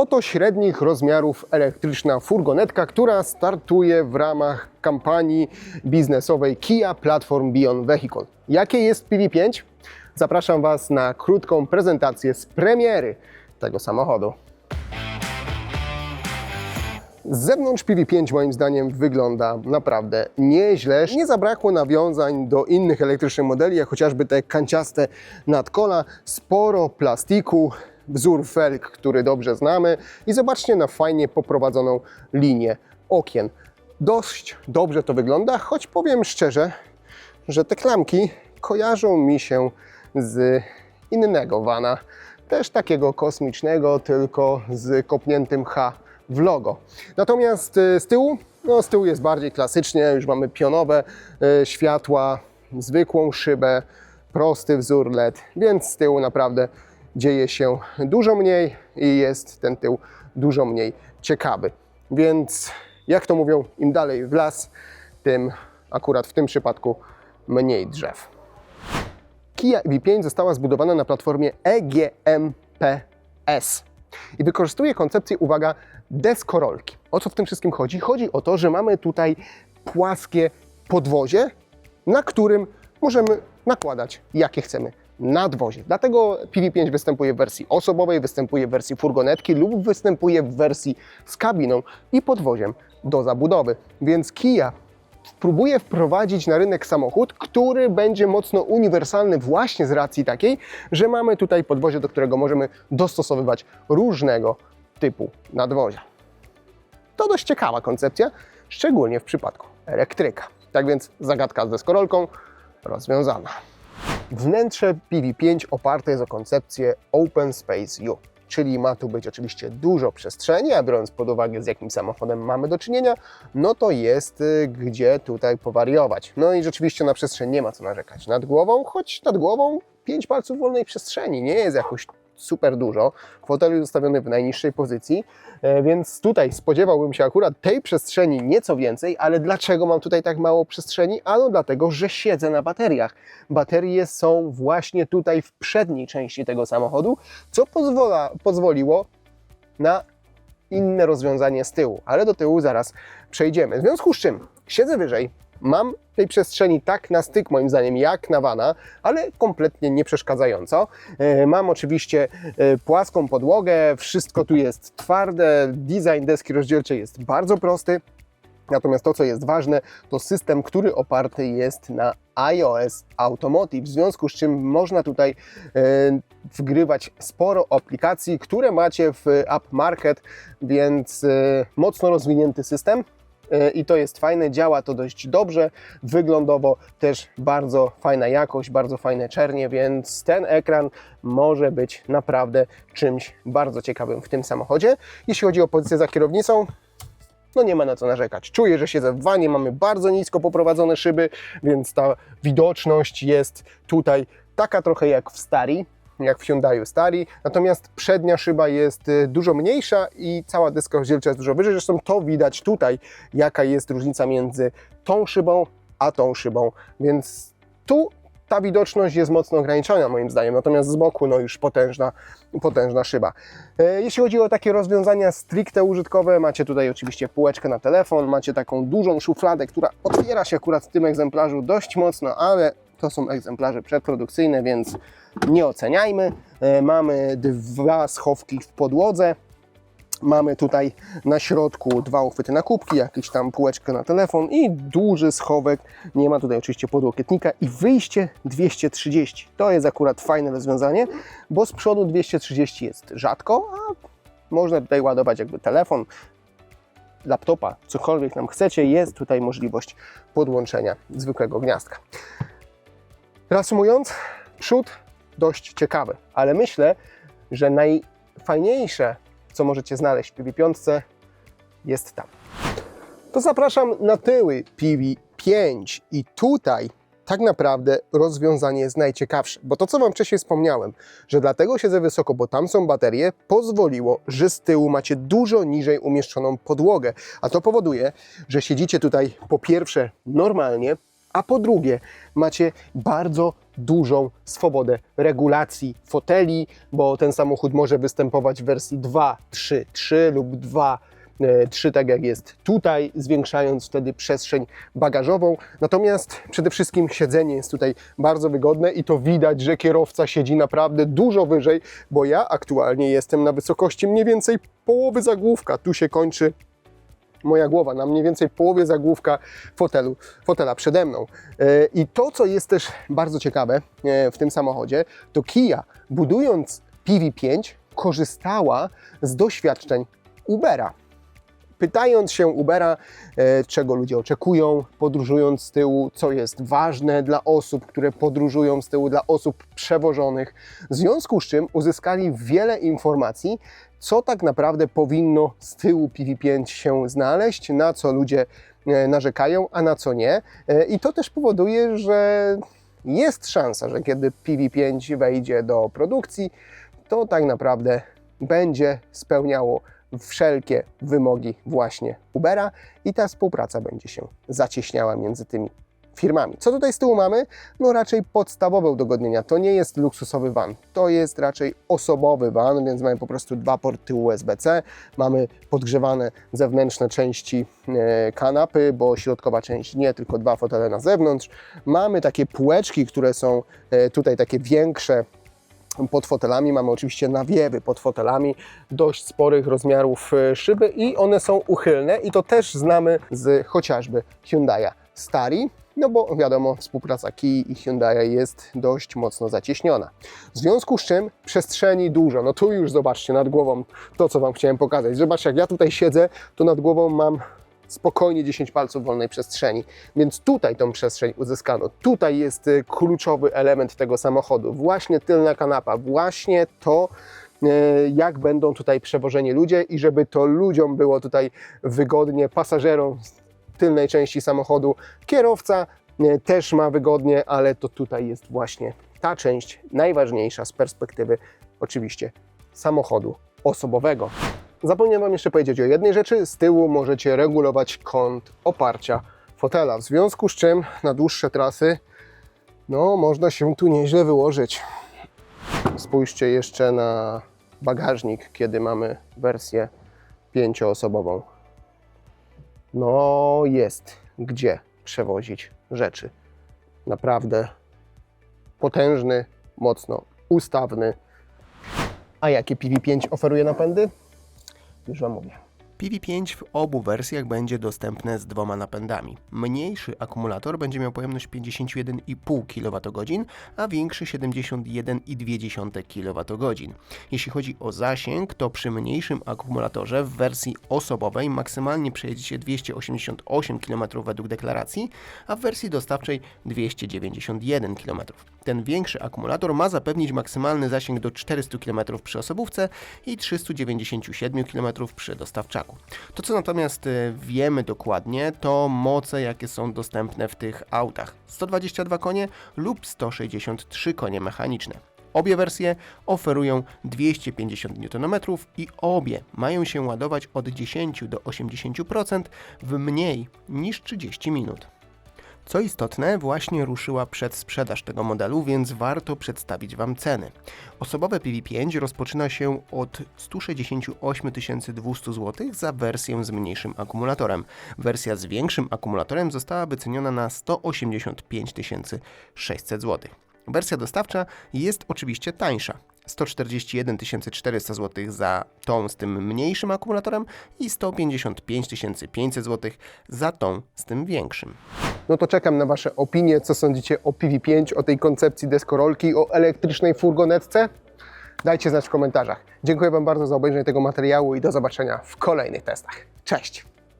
Oto średnich rozmiarów elektryczna furgonetka, która startuje w ramach kampanii biznesowej Kia Platform Beyond Vehicle. Jakie jest PV5? Zapraszam Was na krótką prezentację z premiery tego samochodu. Z zewnątrz PV5 moim zdaniem wygląda naprawdę nieźle. Nie zabrakło nawiązań do innych elektrycznych modeli, jak chociażby te kanciaste nadkola, sporo plastiku, wzór felg, który dobrze znamy i zobaczcie na fajnie poprowadzoną linię okien. Dość dobrze to wygląda, choć powiem szczerze, że te klamki kojarzą mi się z innego vana, też takiego kosmicznego, tylko z kopniętym H w logo. Natomiast y, z tyłu, no z tyłu jest bardziej klasycznie, już mamy pionowe y, światła, zwykłą szybę, prosty wzór LED, więc z tyłu naprawdę dzieje się dużo mniej i jest ten tył dużo mniej ciekawy. Więc jak to mówią, im dalej w las, tym akurat w tym przypadku mniej drzew. Kia EV5 została zbudowana na platformie EGMPS i wykorzystuje koncepcję, uwaga, deskorolki. O co w tym wszystkim chodzi? Chodzi o to, że mamy tutaj płaskie podwozie, na którym możemy nakładać jakie chcemy nadwozie. Dlatego PV5 występuje w wersji osobowej, występuje w wersji furgonetki lub występuje w wersji z kabiną i podwoziem do zabudowy. Więc Kia próbuje wprowadzić na rynek samochód, który będzie mocno uniwersalny właśnie z racji takiej, że mamy tutaj podwozie, do którego możemy dostosowywać różnego typu nadwozia. To dość ciekawa koncepcja, szczególnie w przypadku elektryka. Tak więc zagadka z deskorolką rozwiązana. Wnętrze PV5 oparte jest o koncepcję Open Space U, czyli ma tu być oczywiście dużo przestrzeni, a biorąc pod uwagę z jakim samochodem mamy do czynienia, no to jest y, gdzie tutaj powariować. No i rzeczywiście na przestrzeń nie ma co narzekać. Nad głową, choć nad głową 5 palców wolnej przestrzeni nie jest jakoś super dużo. Fotel jest ustawiony w najniższej pozycji, e, więc tutaj spodziewałbym się akurat tej przestrzeni nieco więcej, ale dlaczego mam tutaj tak mało przestrzeni? Ano dlatego, że siedzę na bateriach. Baterie są właśnie tutaj w przedniej części tego samochodu, co pozwala, pozwoliło na inne rozwiązanie z tyłu, ale do tyłu zaraz przejdziemy. W związku z czym siedzę wyżej, mam tej przestrzeni tak na styk moim zdaniem jak na wana, ale kompletnie nie przeszkadzająco. E, Mam oczywiście e, płaską podłogę, wszystko tu jest twarde, design deski rozdzielczej jest bardzo prosty. Natomiast to, co jest ważne, to system, który oparty jest na iOS Automotive, w związku z czym można tutaj e, wgrywać sporo aplikacji, które macie w App Market, więc mocno rozwinięty system. E, I to jest fajne, działa to dość dobrze, wyglądowo też bardzo fajna jakość, bardzo fajne czernie, więc ten ekran może być naprawdę czymś bardzo ciekawym w tym samochodzie. Jeśli chodzi o pozycję za kierownicą, no nie ma na co narzekać. Czuję, że siedzę w wanie, mamy bardzo nisko poprowadzone szyby, więc ta widoczność jest tutaj taka trochę jak w Stari, jak w Hyundai Stari, natomiast przednia szyba jest y, dużo mniejsza i cała deska rozdzielcza jest dużo wyżej. Zresztą to widać tutaj, jaka jest różnica między tą szybą a tą szybą, więc tu ta widoczność jest mocno ograniczona moim zdaniem, natomiast z boku no już potężna, potężna szyba. E, Jeśli chodzi o takie rozwiązania stricte użytkowe, macie tutaj oczywiście półeczkę na telefon, macie taką dużą szufladę, która otwiera się akurat w tym egzemplarzu dość mocno, ale to są egzemplarze przedprodukcyjne, więc nie oceniajmy. E, Mamy dwa schowki w podłodze, Mamy tutaj na środku dwa uchwyty na kubki, jakieś tam półeczkę na telefon i duży schowek. Nie ma tutaj oczywiście podłokietnika i wyjście 230. To jest akurat fajne rozwiązanie, bo z przodu 230 jest rzadko, a można tutaj ładować jakby telefon, laptopa, cokolwiek nam chcecie. Jest tutaj możliwość podłączenia zwykłego gniazdka. Reasumując, przód dość ciekawy, ale myślę, że najfajniejsze co możecie znaleźć w PV5 jest tam. To zapraszam na tyły PV5 i tutaj tak naprawdę rozwiązanie jest najciekawsze, bo to co Wam wcześniej wspomniałem, że dlatego siedzę wysoko, bo tam są baterie, pozwoliło, że z tyłu macie dużo niżej umieszczoną podłogę, a to powoduje, że siedzicie tutaj po pierwsze normalnie, a po drugie macie bardzo dużą swobodę regulacji foteli, bo ten samochód może występować w wersji 2, 3, 3 lub 2, 3, tak jak jest tutaj, zwiększając wtedy przestrzeń bagażową. Natomiast przede wszystkim siedzenie jest tutaj bardzo wygodne i to widać, że kierowca siedzi naprawdę dużo wyżej, bo ja aktualnie jestem na wysokości mniej więcej połowy zagłówka. Tu się kończy moja głowa, na mniej więcej połowie zagłówka fotelu, fotela przede mną. E, I to, co jest też bardzo ciekawe e, w tym samochodzie, to Kia, budując PV5, korzystała z doświadczeń Ubera. Pytając się Ubera, e, czego ludzie oczekują, podróżując z tyłu, co jest ważne dla osób, które podróżują z tyłu, dla osób przewożonych, w związku z czym uzyskali wiele informacji, co tak naprawdę powinno z tyłu PV5 się znaleźć, na co ludzie e, narzekają, a na co nie. E, I to też powoduje, że jest szansa, że kiedy PV5 wejdzie do produkcji, to tak naprawdę będzie spełniało wszelkie wymogi właśnie Ubera i ta współpraca będzie się zacieśniała między tymi firmami. Co tutaj z tyłu mamy? No raczej podstawowe udogodnienia. To nie jest luksusowy van, to jest raczej osobowy van, więc mamy po prostu dwa porty USB-C, mamy podgrzewane zewnętrzne części e, kanapy, bo środkowa część nie, tylko dwa fotele na zewnątrz. Mamy takie półeczki, które są e, tutaj takie większe, pod fotelami. Mamy oczywiście nawiewy pod fotelami, dość sporych rozmiarów e, szyby i one są uchylne i to też znamy z chociażby Hyundai'a Stari. No bo wiadomo, współpraca Kii i Hyundai jest dość mocno zacieśniona. W związku z czym przestrzeni dużo. No tu już zobaczcie nad głową to, co Wam chciałem pokazać. Zobaczcie, jak ja tutaj siedzę, to nad głową mam spokojnie 10 palców wolnej przestrzeni. Więc tutaj tą przestrzeń uzyskano. Tutaj jest y, kluczowy element tego samochodu. Właśnie tylna kanapa, właśnie to, y, jak będą tutaj przewożeni ludzie i żeby to ludziom było tutaj wygodnie, pasażerom tylnej części samochodu. Kierowca y, też ma wygodnie, ale to tutaj jest właśnie ta część najważniejsza z perspektywy oczywiście samochodu osobowego. Zapomniałem Wam jeszcze powiedzieć o jednej rzeczy. Z tyłu możecie regulować kąt oparcia fotela, w związku z czym na dłuższe trasy no, można się tu nieźle wyłożyć. Spójrzcie jeszcze na bagażnik, kiedy mamy wersję pięcioosobową. No, jest gdzie przewozić rzeczy. Naprawdę potężny, mocno ustawny. A jakie PV5 oferuje napędy? Już Wam mówię. PV5 w obu wersjach będzie dostępne z dwoma napędami. Mniejszy akumulator będzie miał pojemność 51,5 kWh, a większy 71,2 kWh. Jeśli chodzi o zasięg, to przy mniejszym akumulatorze w wersji osobowej maksymalnie przejedziecie 288 km według deklaracji, a w wersji dostawczej 291 km. Ten większy akumulator ma zapewnić maksymalny zasięg do 400 km przy osobówce i 397 km przy dostawczaku. To co natomiast e, wiemy dokładnie, to moce jakie są dostępne w tych autach. 122 konie lub 163 konie mechaniczne. Obie wersje oferują 250 Nm i obie mają się ładować od 10 do 80% w mniej niż 30 minut. Co istotne, właśnie ruszyła przedsprzedaż tego modelu, więc warto przedstawić Wam ceny. Osobowe PV5 rozpoczyna się od 168 200 zł za wersję z mniejszym akumulatorem. Wersja z większym akumulatorem została wyceniona na 185 600 zł. Wersja dostawcza jest oczywiście tańsza. 141 400 zł za tą z tym mniejszym akumulatorem i 155 500 zł za tą z tym większym. No to czekam na Wasze opinie, co sądzicie o PV5, o tej koncepcji deskorolki, o elektrycznej furgonetce. Dajcie znać w komentarzach. Dziękuję Wam bardzo za obejrzenie tego materiału i do zobaczenia w kolejnych testach. Cześć!